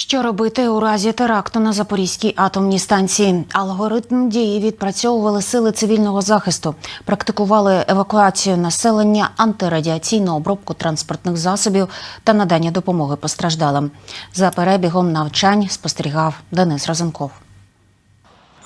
Що робити у разі теракту на Запорізькій атомній станції? Алгоритм дії відпрацьовували сили цивільного захисту, практикували евакуацію населення, антирадіаційну обробку транспортних засобів та надання допомоги постраждалим. За перебігом навчань спостерігав Денис Разенков.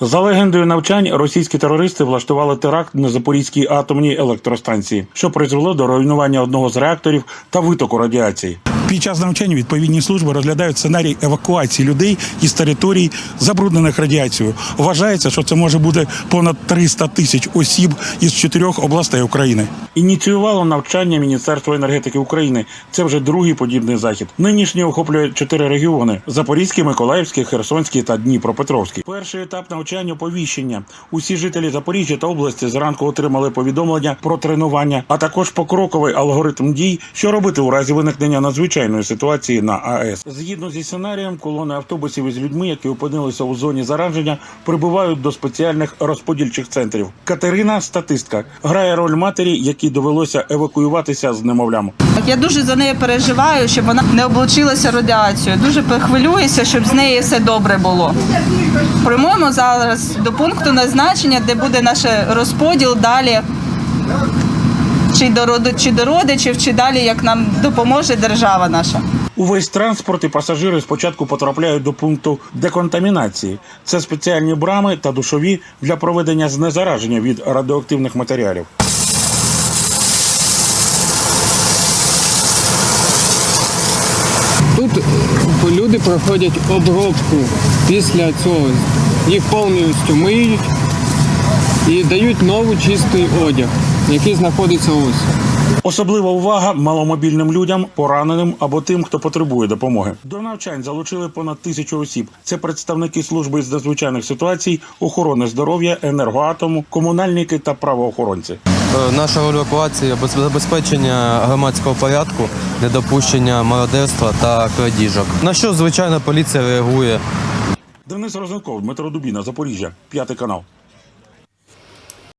За легендою навчань, російські терористи влаштували теракт на Запорізькій атомній електростанції, що призвело до руйнування одного з реакторів та витоку радіації. Під час навчання відповідні служби розглядають сценарій евакуації людей із територій, забруднених радіацією. Вважається, що це може бути понад 300 тисяч осіб із чотирьох областей України. Ініціювало навчання Міністерство енергетики України. Це вже другий подібний захід. Нинішній охоплює чотири регіони: Запорізький, Миколаївський, Херсонський та Дніпропетровський. Перший етап навчання оповіщення. Усі жителі Запоріжжя та області зранку отримали повідомлення про тренування, а також покроковий алгоритм дій, що робити у разі виникнення надзвичайної ситуації на АЕС. Згідно зі сценарієм, колони автобусів із людьми, які опинилися у зоні зараження, прибувають до спеціальних розподільчих центрів. Катерина, статистка, грає роль матері, якій довелося евакуюватися з немовлям. Я дуже за нею переживаю, щоб вона не облучилася радіацією. Дуже хвилююся, щоб з нею все добре було. Прямуємо зараз до пункту назначення, де буде наш розподіл далі. Чи до, роди- чи до родичів, чи далі як нам допоможе держава наша. Увесь транспорт і пасажири спочатку потрапляють до пункту деконтамінації. Це спеціальні брами та душові для проведення знезараження від радіоактивних матеріалів. Тут е, люди проходять обробку після цього. Їх повністю миють і дають новий чистий одяг, який знаходиться ось. Особлива увага маломобільним людям, пораненим або тим, хто потребує допомоги. До навчань залучили понад тисячу осіб. Це представники служби з надзвичайних ситуацій, охорони здоров'я, енергоатому, комунальники та правоохоронці. Е, Наша роль евакуації – забезпечення громадського порядку, недопущення мародерства та крадіжок. На що звичайно поліція реагує Денис Розенков, Дмитро Дубіна, Запоріжжя, п'ятий канал.